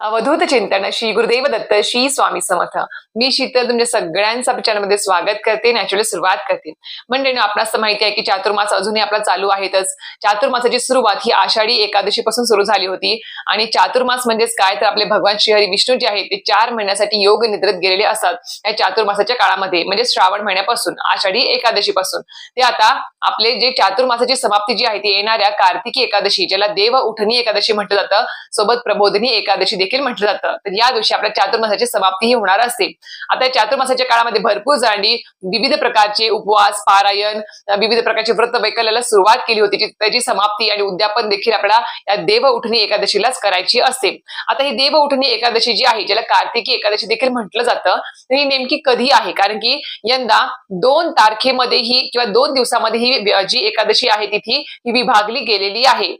अवधूत चिंतन श्री गुरुदेव दत्त श्री स्वामी समर्थ. मी शीतल तुमच्या सगळ्यांचं आपल्या चॅनलमध्ये स्वागत करते नॅचरली सुरुवात करते. म्हणजे आपणास असं माहिती आहे की चातुर्मास अजूनही आपला चालू आहेतच. चातुर्मासाची सुरुवात ही आषाढी एकादशी पासून सुरू झाली होती. आणि चातुर्मास म्हणजेच काय? तर आपले भगवान श्रीहरी विष्णू जे आहेत ते चार महिन्यासाठी योग निद्रेत गेलेले असतात. या चातुर्मासाच्या काळामध्ये म्हणजे श्रावण महिन्यापासून आषाढी एकादशी पासून ते आता आपले जे चातुर्मासाची समाप्ती जी आहे ती येणाऱ्या कार्तिकी एकादशी ज्याला देव उठणी एकादशी म्हटलं जातं सोबत प्रबोधनी एकादशी देखील म्हटलं जातं. तर या दिवशी आपल्या चातुर्मासाची समाप्ती ही होणार असते. आता या चातुर्मासाच्या काळामध्ये भरपूर जणांनी विविध प्रकारचे उपवास पारायण विविध प्रकारचे व्रत वैकल्याला सुरुवात केली होती. त्याची समाप्ती आणि उद्यापन देखील आपल्याला या देव उठणी एकादशीलाच करायची असते. आता ही देव उठणी एकादशी जी आहे ज्याला कार्तिकी एकादशी देखील म्हटलं जातं तर ही नेमकी कधी आहे? कारण की यंदा दोन तारखेमध्ये ही किंवा दोन दिवसामध्ये ही जी एकादशी आहे तिथी ही विभागली गेलेली आहे.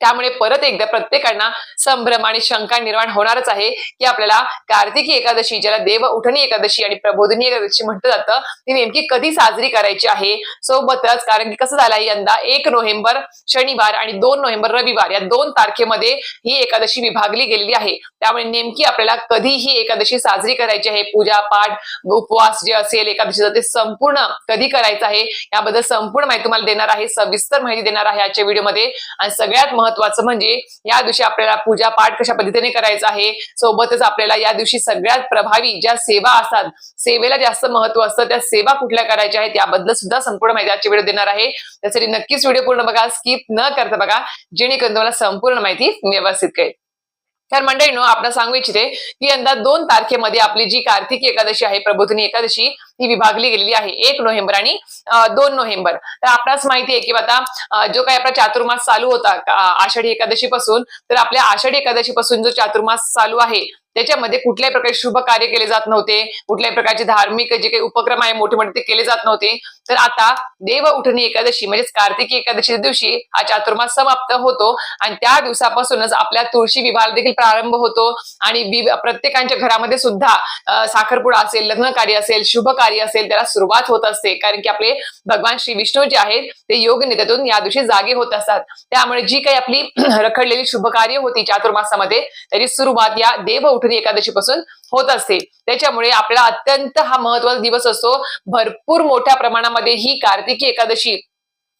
त्यामुळे परत एकदा प्रत्येकांना संभ्रम आणि शंका निर्माण होणारच आहे की आपल्याला कार्तिकी एकादशी ज्याला देव उठणी एकादशी आणि प्रबोधनी एकादशी म्हटलं जातं ती नेमकी कधी साजरी करायची आहे? सोबतच कारण की कसं झालं आहे यंदा एक नोव्हेंबर शनिवार आणि दोन नोव्हेंबर रविवार या दोन तारखेमध्ये ही एकादशी विभागली गेलेली आहे. त्यामुळे नेमकी आपल्याला कधी ही एकादशी साजरी करायची आहे? पूजा पाठ उपवास जे असेल एकादशीचं ते संपूर्ण कधी करायचं आहे? याबद्दल संपूर्ण माहिती तुम्हाला देणार आहे सविस्तर माहिती देणार आहे आजच्या व्हिडिओमध्ये. आणि सगळ्यात महत्वाचं म्हणजे या दिवशी आपल्याला पूजा पाठ कशा पद्धतीने करायचा आहे? सोबतच आपल्याला या दिवशी सगळ्यात प्रभावी ज्या सेवा असतात सेवेला जास्त महत्त्व असतं त्या सेवा कुठल्या करायच्या आहेत याबद्दल सुद्धा संपूर्ण माहिती आजच्या व्हिडिओ देणार आहे. त्यासाठी नक्कीच व्हिडिओ पूर्ण बघा स्किप न करता बघा जेणेकरून तुम्हाला संपूर्ण माहिती व्यवस्थित कळेल. तर मंडळीनो आपण सांगू इच्छिते की यंदा दोन तारखेमध्ये आपली जी कार्तिकी एकादशी आहे प्रबोधिनी एकादशी ही विभागली गेलेली आहे. एक नोव्हेंबर आणि दोन नोव्हेंबर. तर आपणास माहिती आहे की आता जो काही आपला चातुर्मास चालू होता आषाढी एकादशी पासून तर आपल्या आषाढी एकादशी पासून जो चातुर्मास चालू आहे त्याच्यामध्ये कुठल्याही प्रकारचे शुभ कार्य केले जात नव्हते. कुठल्याही प्रकारचे धार्मिक जे काही उपक्रम आहे मोठे मोठे ते केले जात नव्हते. तर आता देव उठणी एकादशी म्हणजेच कार्तिकी एकादशी दिवशी हा चातुर्मास समाप्त होतो आणि त्या दिवसापासूनच आपल्या तुळशी विवाह देखील प्रारंभ होतो. आणि प्रत्येकांच्या घरामध्ये सुद्धा साखरपुडा असेल लग्न कार्य असेल शुभ कार्य असेल त्याला सुरुवात होत असते. कारण की आपले भगवान श्री विष्णू जे आहेत ते योग नेत्यातून या दिवशी जागे होत असतात. त्यामुळे जी काही आपली रखडलेली शुभ कार्य होती चातुर्मासामध्ये त्याची सुरुवात या देव उठणी एकादशी पासून होत असते. त्याच्यामुळे आपला अत्यंत हा महत्त्वाचा दिवस असतो. भरपूर मोठ्या प्रमाणामध्ये ही कार्तिकी एकादशी.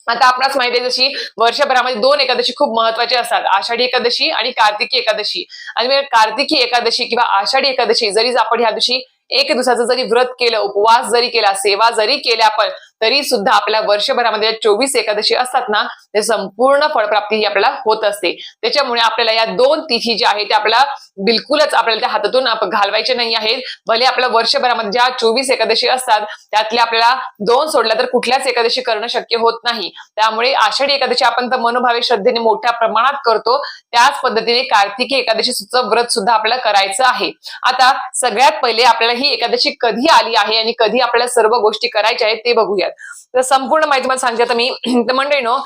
आता आपणास माहिती आहे जशी वर्षभरामध्ये दोन एकादशी खूप महत्त्वाचे असतात. आषाढी एकादशी आणि कार्तिकी एकादशी. आणि कार्तिकी एकादशी किंवा आषाढी एकादशी जरी आपण ह्या दिवशी एक दिवसाचं जरी व्रत केलं उपवास जरी केला सेवा जरी केल्या आपण तरी सुद्धा आपल्या वर्षभरामध्ये चोवीस एकादशी असतात ना ते संपूर्ण फळप्राप्ती ही आपल्याला होत असते. त्याच्यामुळे आपल्याला या दोन तिथी ज्या आहेत त्या आपल्याला बिलकुलच आपल्याला त्या हातातून घालवायच्या घालवायचे नाही आहेत. भले आपल्या वर्षभरामध्ये ज्या चोवीस एकादशी असतात त्यातल्या आपल्याला दोन सोडल्या तर कुठल्याच एकादशी करणं शक्य होत नाही. त्यामुळे आषाढी एकादशी आपण तर मनोभावे श्रद्धेने मोठ्या प्रमाणात करतो. त्याच पद्धतीने कार्तिकी एकादशीचं व्रत सुद्धा आपल्याला करायचं आहे. आता सगळ्यात पहिले आपल्याला ही एकादशी कधी आली आहे आणि कधी आपल्याला सर्व गोष्टी करायच्या आहेत ते बघूया आहेत तर संपूर्ण माहिती मला सांगते. आता मी तर मंडळीनो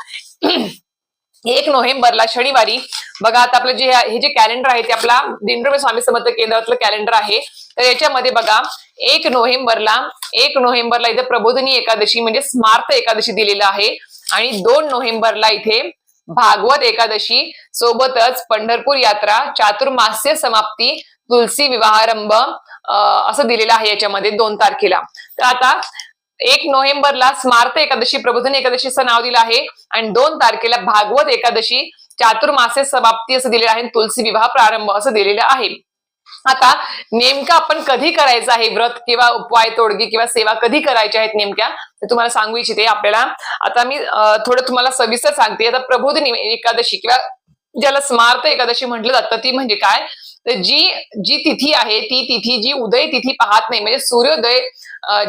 एक नोव्हेंबरला शनिवारी बघा आता आपलं जे हे जे कॅलेंडर आहे ते आपला दिंडोबे स्वामी समर्थ केंद्रातलं कॅलेंडर आहे. तर याच्यामध्ये बघा एक नोव्हेंबरला एक नोव्हेंबरला इथे प्रबोधिनी एकादशी म्हणजे स्मार्त एकादशी दिलेलं आहे. आणि दोन नोव्हेंबरला इथे भागवत एकादशी सोबतच पंढरपूर यात्रा चातुर्मास्य समाप्ती तुलसी विवाहारंभ असं दिलेलं आहे याच्यामध्ये दोन तारखेला. तर आता एक नोव्हेंबरला स्मार्त एकादशी प्रबोधन एकादशीचं नाव दिलं आहे. आणि दोन तारखेला भागवत एकादशी चातुर्मासे समाप्ती असं दिलेलं आहे तुलसी विवाह प्रारंभ असं दिलेलं आहे. आता नेमका आपण कधी करायचं आहे व्रत किंवा उपाय तोडगी किंवा सेवा कधी करायच्या आहेत नेमक्या? ते तुम्हाला सांगू इच्छिते आपल्याला. आता मी थोडं तुम्हाला सविस्तर सांगते. आता प्रबोधनी एकादशी किंवा ज्याला स्मार्त एकादशी म्हटलं जातं ती म्हणजे काय? तर जी जी तिथी आहे ती तिथी जी उदय तिथी पाहत नाही म्हणजे सूर्योदय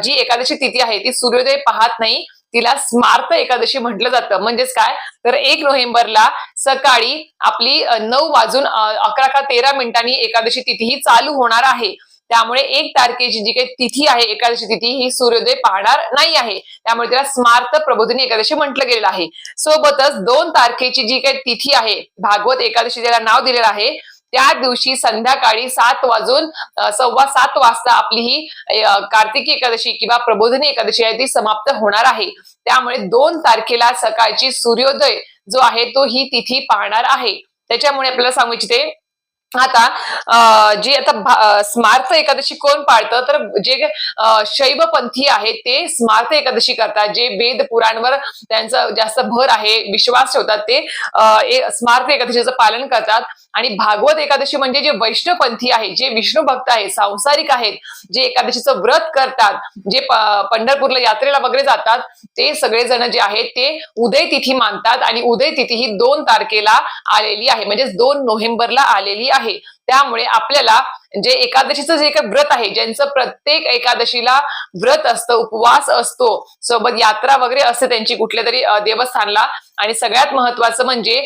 जी एकादशी तिथी आहे ती सूर्योदय पाहत नाही तिला स्मार्त एकादशी म्हटलं जातं. म्हणजेच काय? तर एक नोव्हेंबरला सकाळी आपली नऊ वाजून अकरा का तेरा मिनिटांनी एकादशी तिथी ही चालू होणार आहे. त्यामुळे एक तारखेची जी काही तिथी आहे एकादशी तिथी ही सूर्योदय पाहणार नाही आहे. त्यामुळे तिला स्मार्त प्रबोधिनी एकादशी म्हटलं गेलेलं आहे. सोबतच दोन तारखेची जी काही तिथी आहे भागवत एकादशी ज्याला नाव दिलेलं आहे त्या दिवशी संध्याकाळी सात वाजून सव्वा सात वाजता आपली ही कार्तिकी एकादशी किंवा प्रबोधनी एकादशी आहे ती समाप्त होणार आहे. त्यामुळे दोन तारखेला सकाळची सूर्योदय जो आहे तो ही तिथी पाहणार आहे. त्याच्यामुळे आपल्याला सांगू इच्छिते आता जी आता भा- स्मार्त एकादशी कोण पाळतं? तर जे शैवपंथी आहेत ते स्मार्त एकादशी करतात. जे वेद पुराणवर त्यांचा जास्त भर आहे विश्वास ठेवतात ते स्मार्थ स्मार्त एकादशीचं पालन करतात. आणि भागवत एकादशी म्हणजे जे वैष्णवपंथी आहे जे विष्णू भक्त आहेत सांसारिक आहेत जे एकादशीचं व्रत करतात जे पंढरपूरला यात्रेला वगैरे जातात ते सगळेजण जे आहेत ते उदय तिथी मानतात. आणि उदय तिथी ही दोन तारखेला आलेली आहे. म्हणजे दोन नोव्हेंबरला आलेली आहे. त्यामुळे आपल्याला जे एकादशीचं जे काही व्रत आहे ज्यांचं प्रत्येक एकादशीला व्रत असतं उपवास असतो सोबत यात्रा वगैरे असते त्यांची कुठल्या तरी देवस्थानला. आणि सगळ्यात महत्वाचं म्हणजे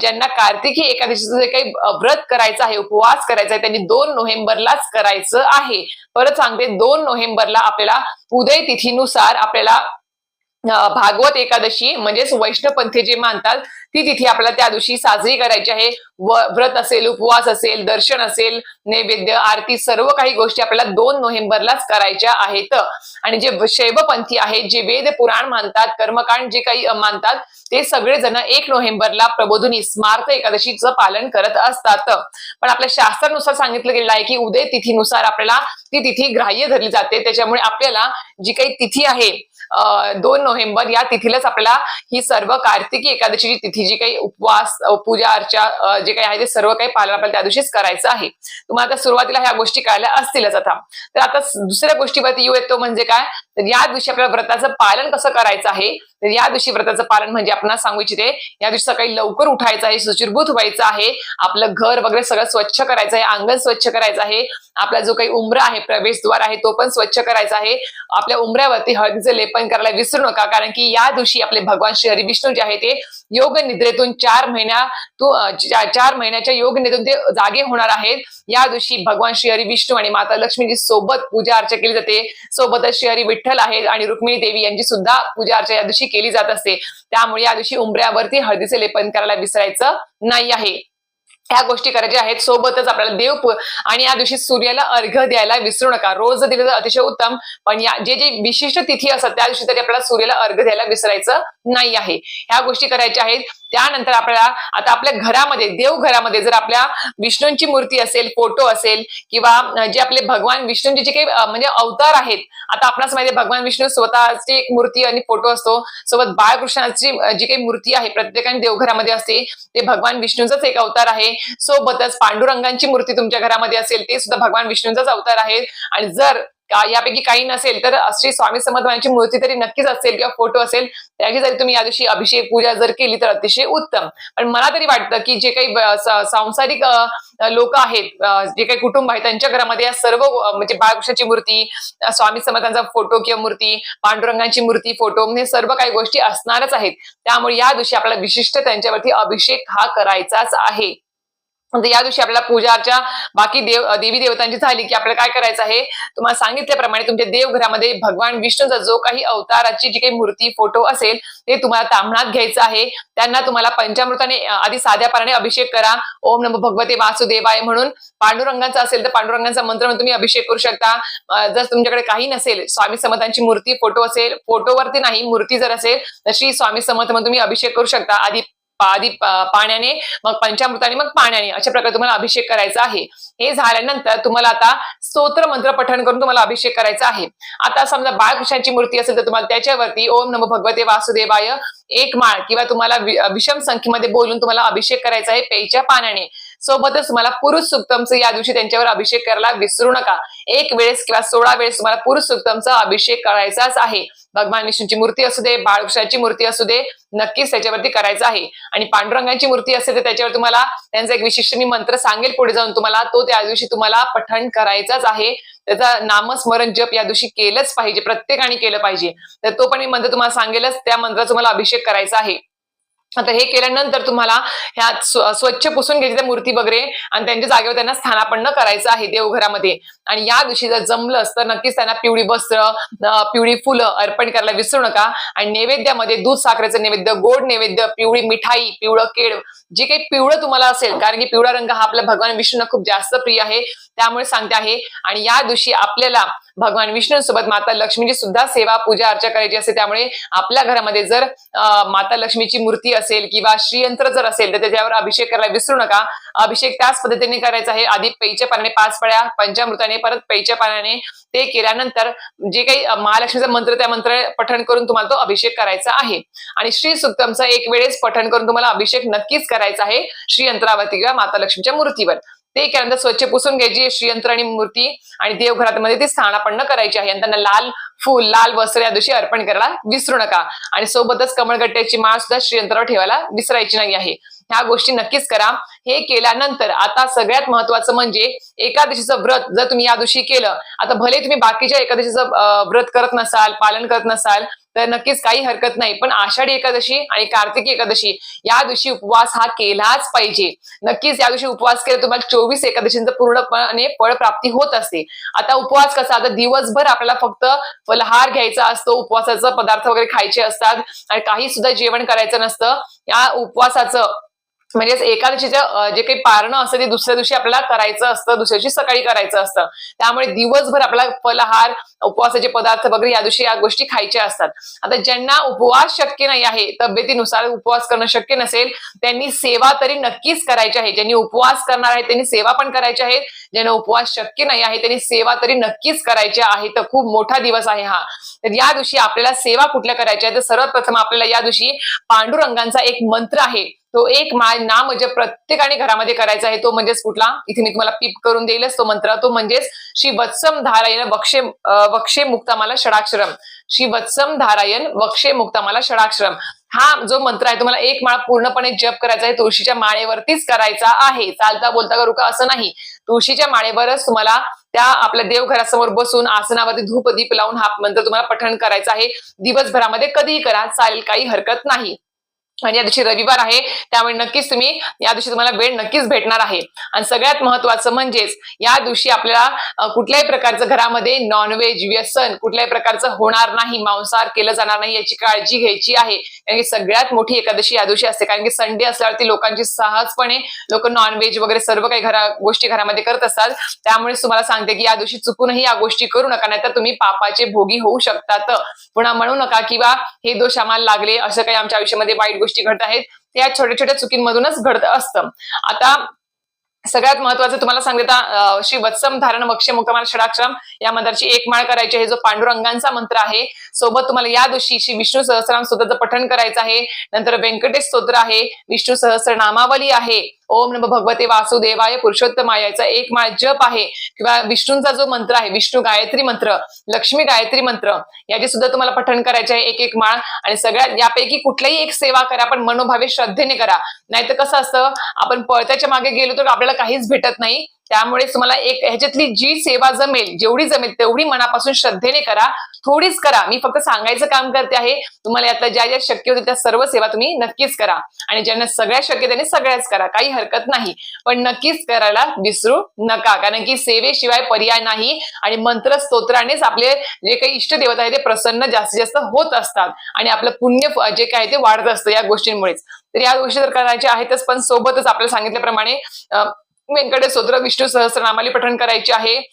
ज्यांना कार्तिकी एकादशीचं जे काही व्रत करायचं आहे उपवास करायचा आहे त्यांनी दोन नोव्हेंबरलाच करायचं आहे. परत सांगते दोन नोव्हेंबरला आपल्याला उदय तिथीनुसार आपल्याला भागवत एकादशी म्हणजेच वैष्णवपंथी जे मानतात ती तिथे आपल्याला त्या दिवशी साजरी करायची आहे. व- व्रत असेल उपवास असेल दर्शन असेल नैवेद्य आरती सर्व काही गोष्टी आपल्याला दोन नोव्हेंबरलाच करायच्या आहेत. आणि जे शैवपंथी आहेत जे वेद पुराण मानतात कर्मकांड जे काही मानतात ते सगळेजण एक नोव्हेंबरला प्रबोधनी स्मार्थ एकादशीचं पालन करत असतात. पण आपल्या शास्त्रानुसार सांगितलं गेलेलं आहे की उदय तिथीनुसार आपल्याला ती तिथी ग्राह्य धरली जाते. त्याच्यामुळे आपल्याला जी काही तिथी आहे दोन नोव्हेंबर या तिथीलाच आपल्याला ही सर्व कार्तिकी एकादशीची तिथी जी काही उपवास पूजा अर्चा जे काही आहे ते सर्व काही पालन आपल्याला त्या दिवशीच करायचं आहे. तुम्हाला आता सुरुवातीला ह्या गोष्टी कळल्या असतीलच आता. तर आता दुसऱ्या गोष्टीवरती येऊ येतो म्हणजे काय? तर या दिवशी आपल्याला व्रताचं पालन कसं करायचं आहे? तर या दिवशी व्रताचं पालन म्हणजे आपण सांगू इच्छिते या दिवशी सकाळी लवकर उठायचं आहे सुचिरभूत व्हायचं आहे आपलं घर वगैरे सगळं स्वच्छ करायचं आहे अंगण स्वच्छ करायचं आहे आपला जो काही उमरा आहे प्रवेशद्वार आहे तो पण स्वच्छ करायचा आहे. आपल्या उमऱ्यावरती हळदीचं लेपन करायला विसरू नका कारण की या दिवशी आपले भगवान श्री हरी विष्णू जे आहे ते योग निद्रेतून चार महिन्या तू चार महिन्याच्या योग निद्रेतून ते जागे होणार आहेत. या दिवशी भगवान श्री हरी विष्णू आणि माता लक्ष्मीची सोबत पूजा अर्चा केली जाते. सोबतच श्री हरी विठ्ठल आहेत आणि रुक्मिणी देवी यांची सुद्धा पूजा अर्चा या दिवशी केली जात असते. त्यामुळे या दिवशी उमऱ्यावरती हळदीचे लेपन करायला विसरायचं नाही आहे. ह्या गोष्टी करायच्या आहेत. सोबतच आपल्याला देव आणि या दिवशी सूर्याला अर्घ द्यायला विसरू नका. रोज दिलं तर अतिशय उत्तम. पण या जे जे विशिष्ट तिथी असतात त्या दिवशी तरी आपल्याला सूर्याला अर्घ द्यायला विसरायचं नाही आहे. ह्या गोष्टी करायच्या आहेत. त्यानंतर आपल्याला आता आपल्या घरामध्ये देवघरामध्ये जर आपल्या विष्णूंची मूर्ती असेल फोटो असेल किंवा जे आपले भगवान विष्णूंचे जे काही म्हणजे अवतार आहेत आता आपणास माहिती भगवान विष्णू स्वतःची एक मूर्ती आणि फोटो असतो. सोबत बाळकृष्णाची जी काही मूर्ती आहे प्रत्येकाने देवघरामध्ये असते ते भगवान विष्णूंचाच एक अवतार आहे. सोबतच पांडुरंगांची मूर्ती तुमच्या घरामध्ये असेल ते सुद्धा भगवान विष्णूंचाच अवतार आहे आणि जर यापैकी काही नसेल तर श्री स्वामी समर्थांची मूर्ती तरी नक्कीच असेल किंवा फोटो असेल त्याची जरी तुम्ही या दिवशी अभिषेक पूजा जर केली तर अतिशय उत्तम. पण मला तरी वाटतं की जे काही सांसारिक लोक आहेत जे काही कुटुंब आहे त्यांच्या घरामध्ये या सर्व म्हणजे बाळकृष्णाची मूर्ती स्वामी समर्थांचा फोटो किंवा मूर्ती पांडुरंगांची मूर्ती फोटो हे सर्व काही गोष्टी असणारच आहेत. त्यामुळे या दिवशी आपल्याला विशिष्ट त्यांच्यावरती अभिषेक हा करायचाच आहे. या दिवशी आपल्याला पूजा अर्चा बाकी देव देवी देवतांची झाली की आपल्याला काय करायचं आहे? तुम्हाला सांगितल्याप्रमाणे तुमच्या देवघरामध्ये भगवान विष्णूचा जो काही अवताराची जी काही मूर्ती फोटो असेल ते तुम्हाला तांबणात घ्यायचं आहे. त्यांना तुम्हाला पंचामृताने आधी साध्या अभिषेक करा. ओम नमो भगवते वासुदेवाय म्हणून. पांडुरंगाचा असेल तर पांडुरंगाचा मंत्र म्हणून तुम्ही अभिषेक करू शकता. जर तुमच्याकडे काही नसेल स्वामी समर्थांची मूर्ती फोटो असेल फोटोवरती नाही मूर्ती जर असेल तर श्री स्वामी समर्थ म्हणून तुम्ही अभिषेक करू शकता. आधी आधी पाण्याने मग पंचामृताने मग पाण्याने अशा प्रकारे तुम्हाला अभिषेक करायचा आहे. हे झाल्यानंतर तुम्हाला आता स्तोत्र मंत्र पठण करून तुम्हाला अभिषेक करायचा आहे. आता समजा बाळकृष्णाची मूर्ती असेल तर तुम्हाला त्याच्यावरती ओम नमो भगवते वासुदेवाय एक माळ किंवा तुम्हाला विषम संख्येमध्ये बोलून तुम्हाला अभिषेक करायचा आहे पेयच्या पाण्याने. सोबतच तुम्हाला पुरुष सुक्तमचं या दिवशी त्यांच्यावर अभिषेक करायला विसरू नका. एक वेळेस किंवा सोळा वेळेस तुम्हाला पुरुष सुक्तमचा अभिषेक करायचाच आहे. भगवान विष्णूची मूर्ती असू दे बाळकृष्णाची मूर्ती असू दे नक्कीच त्याच्यावरती करायचं आहे. आणि पांडुरंगाची मूर्ती असेल तर त्याच्यावर तुम्हाला त्यांचा एक विशिष्ट मी मंत्र सांगेल पुढे जाऊन तुम्हाला. तो त्या दिवशी तुम्हाला पठण करायचाच आहे. त्याचा नामस्मरण जप या दिवशी केलंच पाहिजे प्रत्येकाने केलं पाहिजे. तर तो पण मी मंत्र तुम्हाला सांगेलच त्या मंत्राचा तुम्हाला अभिषेक करायचा आहे. आता हे केल्यानंतर तुम्हाला ह्या स्व- स्वच्छ पुसून घ्यायची त्या मूर्ती वगैरे आणि त्यांच्या जागेवर त्यांना स्थानापन्न करायचं आहे देवघरामध्ये. आणि या दिवशी जर जमलं तर नक्कीच त्यांना पिवळी वस्त्र पिवळी फुलं अर्पण करायला विसरू नका. आणि नैवेद्यामध्ये दूध साखरेचं नैवेद्य गोड नैवेद्य पिवळी मिठाई पिवळं केळ जे काही पिवळं तुम्हाला असेल कारण की पिवळा रंग हा आपल्या भगवान विष्णूंना खूप जास्त प्रिय आहे त्यामुळे सांगते आहे. आणि या दिवशी आपल्याला भगवान विष्णूंसोबत माता लक्ष्मीची सुद्धा सेवा पूजा अर्चा करायची असते. त्यामुळे आपल्या घरामध्ये जर अं, माता लक्ष्मीची मूर्ती असेल किंवा श्रीयंत्र जर असेल तर त्याच्यावर अभिषेक करायला विसरू नका. अभिषेक त्याच पद्धतीने करायचा आहे. आधी पैच्या पाण्याने पाच पळ्या पंचामृताने परत पैच्या पाण्याने ते केल्यानंतर जे काही महालक्ष्मीचा मंत्र त्या मंत्र पठण करून तुम्हाला तो अभिषेक करायचा आहे. आणि श्री सुक्तमचा एक वेळेस पठण करून तुम्हाला अभिषेक नक्कीच करायचा आहे श्रीयंत्रावरती किंवा माता लक्ष्मीच्या मूर्तीवर. ते केल्यानंतर स्वच्छ पुसून घ्यायची श्रीयंत्र आणि मूर्ती आणि देवघरात मध्ये ती स्थानापन्न करायची आहे. आणि त्यांना लाल फुल लाल वस्त्र या दिवशी अर्पण करायला विसरू नका. आणि सोबतच कमळगट्ट्याची माळ सुद्धा श्रीयंत्रावर ठेवायला विसरायची नाही आहे. ह्या गोष्टी नक्कीच करा. हे केल्यानंतर आता सगळ्यात महत्वाचं म्हणजे एकादशीचं व्रत जर तुम्ही या दिवशी केलं आता भले तुम्ही बाकीच्या एकादशीचं व्रत करत नसाल पालन करत नसाल तर नक्कीच काही हरकत नाही. पण आषाढी एकादशी आणि कार्तिकी एकादशी या दिवशी उपवास हा केलाच पाहिजे. नक्कीच या दिवशी उपवास केला तुम्हाला चोवीस एकादशींचं पूर्णपणे फळ प्राप्ती होत असते. आता उपवास कसा? आता दिवसभर आपल्याला फक्त फलहार घ्यायचा असतो उपवासाचा पदार्थ वगैरे खायचे असतात आणि काही सुद्धा जेवण करायचं नसतं. या उपवासाचं म्हणजेच एका दिवशीचं जे काही पारणं असतं ते दुसऱ्या दिवशी आपल्याला करायचं असतं दुसऱ्या दिवशी सकाळी करायचं असतं. त्यामुळे दिवसभर आपल्याला फलहार उपवासाचे पदार्थ वगैरे या दिवशी या गोष्टी खायच्या असतात. आता ज्यांना उपवास शक्य नाही आहे तब्येतीनुसार उपवास करणं शक्य नसेल त्यांनी सेवा तरी नक्कीच करायची आहे. ज्यांनी उपवास करणार आहेत त्यांनी सेवा पण करायची आहे. ज्यांना उपवास शक्य नाही आहे त्यांनी सेवा तरी नक्कीच करायच्या आहे. तर खूप मोठा दिवस आहे हा. तर या दिवशी आपल्याला सेवा कुठल्या करायच्या आहे? तर सर्वात प्रथम आपल्याला या दिवशी पांडुरंगांचा एक मंत्र आहे. तो एक मा नाम म्हणजे प्रत्येकाने घरामध्ये करायचा आहे तो म्हणजेच कुठला? इथे मी तुम्हाला पीप करून देईलच तो मंत्र. तो म्हणजेच श्री वत्सम धारायण वक्षे वक्षे मुक्तामाला षडाक्षरम. श्री वत्सम धारायण वक्षे मुक्तामाला षडाक्षरम. हा जो मंत्र आहे तुम्हाला एक माळ पूर्णपणे जप करायचा आहे तुळशीच्या माळेवरतीच करायचा आहे. चालता बोलता करू का? असं नाही. तुळशीच्या माळेवरच तुम्हाला त्या आपल्या देवघरासमोर बसून आसनावरती धूप दीप लावून हा मंत्र तुम्हाला पठण करायचा आहे. दिवसभरामध्ये कधीही करा चालेल काही हरकत नाही. आणि या दिवशी रविवार आहे त्यामुळे नक्कीच तुम्ही या दिवशी तुम्हाला वेळ नक्कीच भेटणार आहे. आणि सगळ्यात महत्वाचं म्हणजेच या दिवशी आपल्याला कुठल्याही प्रकारचं घरामध्ये नॉनव्हेज व्यसन कुठल्याही प्रकारचं होणार नाही मांसाहार केलं जाणार नाही याची काळजी घ्यायची आहे. कारण की सगळ्यात मोठी एकादशी या दिवशी असते. कारण की संडे असल्यावरती लोकांची सहजपणे लोक नॉनव्हेज वगैरे सर्व काही घरा गोष्टी घरामध्ये करत असतात. त्यामुळे तुम्हाला सांगते की या दिवशी चुकूनही या गोष्टी करू नका नाहीतर तुम्ही पापाचे भोगी होऊ शकतात. पुन्हा म्हणू नका किंवा हे दोष आम्हाला लागले असं काही आमच्या आयुष्यामध्ये वाईट गोष्टी घडत आहेत. त्या छोट्या छोट्या चुकींमधूनच घडत असतं. आता सगळ्यात महत्वाचं तुम्हाला सांगता श्री वत्सम धारण वक्ष मुक्तमाल षडाक्षरम या मंत्राची एक माळ करायची आहे. जो पांडुरंगांचा मंत्र आहे सोबत तुम्हाला या दिवशी श्री विष्णू सहस्रनाम स्तोत्राचं पठण करायचं आहे. नंतर व्यंकटेश स्तोत्र आहे विष्णू सहस्र नामावली आहे. ओम नम भगवते वासुदेवाय पुरुषोत्तमाय. याचा एक माळ जप आहे. किंवा विष्णूंचा जो मंत्र आहे विष्णू गायत्री मंत्र लक्ष्मी गायत्री मंत्र याचे सुद्धा तुम्हाला पठण करायचे आहे एक एक माळ. आणि सगळ्यात यापैकी कुठल्याही एक सेवा करा पण मनोभावे श्रद्धेने करा. नाहीतर कसं असतं आपण पळत्याच्या मागे गेलो तर आपल्याला काहीच भेटत नाही. त्यामुळे तुम्हाला एक ह्याच्यातली जी सेवा जमेल जेवढी जमेल तेवढी मनापासून श्रद्धेने करा थोडीच करा. मी फक्त सांगायचं काम करते आहे तुम्हाला यातल्या ज्या ज्या शक्य होतील त्या सर्व सेवा तुम्ही नक्कीच करा. आणि ज्यांना सगळ्या शक्य त्यांनी सगळ्याच करा काही हरकत नाही. पण नक्कीच करायला विसरू नका. कारण की सेवेशिवाय पर्याय नाही आणि मंत्र स्तोत्रानेच आपले जे काही इष्ट देवता आहे ते प्रसन्न जास्तीत जास्त होत असतात. आणि आपलं पुण्य जे काय ते वाढत असतं या गोष्टींमुळेच. तर या गोष्टी तर करायच्या आहेतच पण सोबतच आपल्याला सांगितल्याप्रमाणे व्यंकटेश स्तोत्र विष्णू सहस्रनामाली पठण करायची आहे.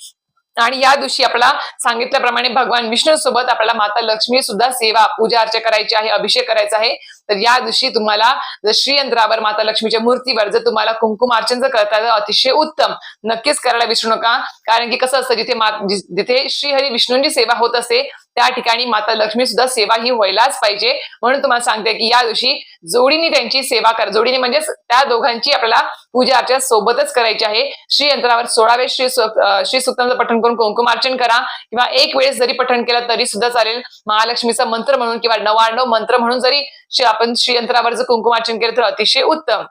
आणि या दिवशी आपल्याला सांगितल्याप्रमाणे भगवान विष्णू सोबत आपल्याला माता लक्ष्मी सुद्धा सेवा पूजा अर्चा करायची आहे अभिषेक करायचा आहे. तर या दिवशी तुम्हाला जर श्रीयंत्रावर माता लक्ष्मीच्या मूर्तीवर जर तुम्हाला कुंकुमार्चन जर करता तर अतिशय उत्तम. नक्कीच करायला विसरू नका. कारण की कसं असतं जिथे जिथे श्रीहरी विष्णूंची सेवा होत असते त्या ठिकाणी माता लक्ष्मी सुद्धा सेवा ही व्हायलाच पाहिजे. म्हणून तुम्हाला सांगते की या दिवशी जोडीने त्यांची सेवा कर जोडीने म्हणजे त्या दोघांची आपल्याला पूजा अर्चा सोबतच करायची आहे. श्री यंत्रावर सोळावे श्री श्री सुक्तांचं पठण करून कुंकुमार्चन करा. किंवा एक वेळेस जरी पठण केलं तरी सुद्धा चालेल. महालक्ष्मीचा मंत्र म्हणून किंवा नवाण्णव मंत्र म्हणून जरी श्री- आपण श्रीयंत्रावर जर कुंकुमार्चन केलं तर अतिशय उत्तम.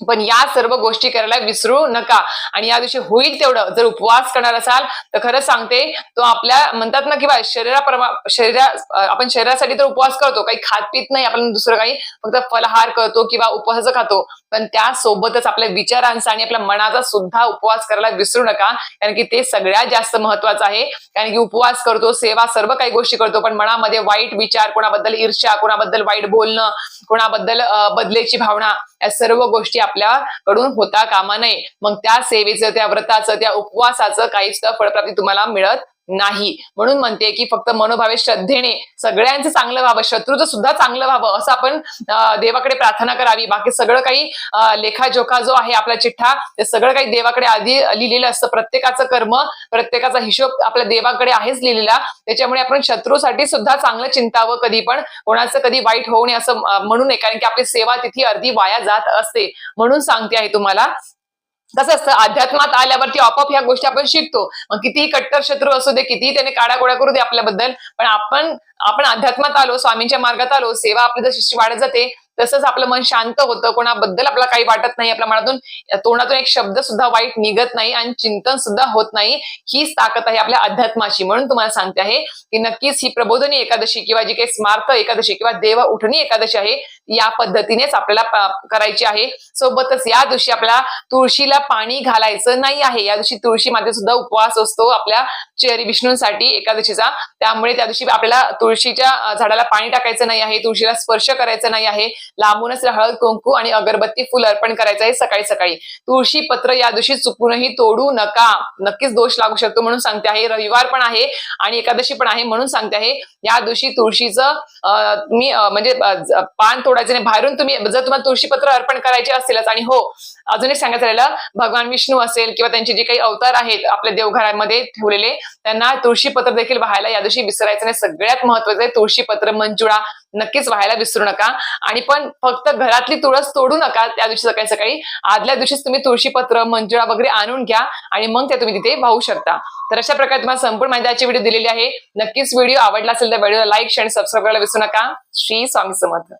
पण या सर्व गोष्टी करायला विसरू नका. आणि या दिवशी होईल तेवढं. जर उपवास करणार असाल तर खरंच सांगते तो आपल्या म्हणतात ना किंवा शरीराप्रमा शरीरा आपण शरीरासाठी तर उपवास करतो. काही खात पित नाही आपण दुसरं काही. फक्त फलहार करतो किंवा उपवासाचं खातो. पण त्यासोबतच आपल्या विचारांचा आणि आपल्या मनाचा सुद्धा उपवास करायला विसरू नका. कारण की ते सगळ्यात जास्त महत्वाचं आहे. कारण की उपवास करतो सेवा सर्व काही गोष्टी करतो. पण मनामध्ये वाईट विचार कोणाबद्दल ईर्ष्या कोणाबद्दल वाईट बोलणं कोणाबद्दल बदलेची भावना या सर्व गोष्टी आपल्याकडून होता कामा नये. मग त्या सेवेचं त्या व्रताचं त्या उपवासाचं काहीच फळप्राप्ती तुम्हाला मिळत नाही. म्हणून म्हणते की फक्त मनोभावे श्रद्धेने सगळ्यांचं चांगलं व्हावं शत्रूचं सुद्धा चांगलं व्हावं असं आपण देवाकडे प्रार्थना करावी. बाकी सगळं काही लेखाजोखा जो आहे आपला चिठ्ठा ते सगळं काही देवाकडे आधी लिहिलेलं असतं. प्रत्येकाचं कर्म प्रत्येकाचा हिशोब आपल्या देवाकडे आहेच लिहिलेला. त्याच्यामुळे आपण शत्रूसाठी सुद्धा चांगलं चिंतावं कधी पण. कोणाचं कधी वाईट होऊ नये असं म्हणू नये. कारण की आपली सेवा तिथे अर्धी वाया जात असते. म्हणून सांगते आहे तुम्हाला कसं असतं? अध्यात्मात आल्यावरती आपोआप ह्या गोष्टी आपण शिकतो. मग कितीही कट्टर शत्रू असू दे कितीही त्याने काड्याकोड्या करू दे आपल्याबद्दल पण आपण आपण अध्यात्मात आलो स्वामींच्या मार्गात आलो सेवा आपली जशी वाढत जाते तसंच आपलं मन शांत होतं. कोणाबद्दल आपल्याला काही वाटत नाही. आपल्या मनातून तोंडातून एक शब्द सुद्धा वाईट निघत नाही आणि चिंतन सुद्धा होत नाही. हीच ताकद आहे आपल्या अध्यात्माची म्हणून तुम्हाला सांगते आहे की नक्कीच ही प्रबोधनी एकादशी किंवा जी काही स्मार्थ एकादशी किंवा देव उठणी एकादशी आहे या पद्धतीनेच आपल्याला करायची आहे. सोबतच या दिवशी आपल्याला तुळशीला पाणी घालायचं नाही आहे. या दिवशी तुळशी मध्ये सुद्धा उपवास असतो आपल्या चेरी विष्णूंसाठी एकादशीचा. त्यामुळे त्या दिवशी आपल्याला तुळशीच्या झाडाला पाणी टाकायचं नाही आहे. तुळशीला स्पर्श करायचा नाही आहे. लांबूनच हळद कुंकू आणि अगरबत्ती फुल अर्पण करायचं आहे सकाळी सकाळी. तुळशी पत्र या दिवशी चुकूनही तोडू नका. नक्कीच दोष लागू शकतो म्हणून सांगते आहे. रविवार पण आहे आणि एकादशी पण आहे म्हणून सांगते आहे. या दिवशी तुळशीचं अं, म्हणजे पान तोड तोडायचं नाही. बाहेरून तुम्ही जर तुम्हाला तुळशीपत्र अर्पण करायचे असेलच आणि हो अजून एक सांगायचं राहिलं भगवान विष्णू असेल किंवा त्यांचे जे काही अवतार आहेत आपल्या देवघरामध्ये ठेवलेले त्यांना तुळशीपत्र देखील व्हायला या दिवशी विसरायचं नाही. सगळ्यात महत्वाचं आहे तुळशीपत्र मंजुळा नक्कीच व्हायला विसरू नका. आणि पण फक्त घरातली तुळस तोडू नका त्या दिवशी सकाळी सकाळी. आदल्या दिवशीच तुम्ही तुळशीपत्र मंजुळा वगैरे आणून घ्या आणि मग ते तुम्ही तिथे वाहू शकता. तर अशा प्रकारे तुम्हाला संपूर्ण माहिती आजची व्हिडिओ दिलेली आहे. नक्कीच व्हिडिओ आवडला असेल तर व्हिडिओला लाईक शेअर सबस्क्राईब करायला विसरू नका. श्री स्वामी समर्थ.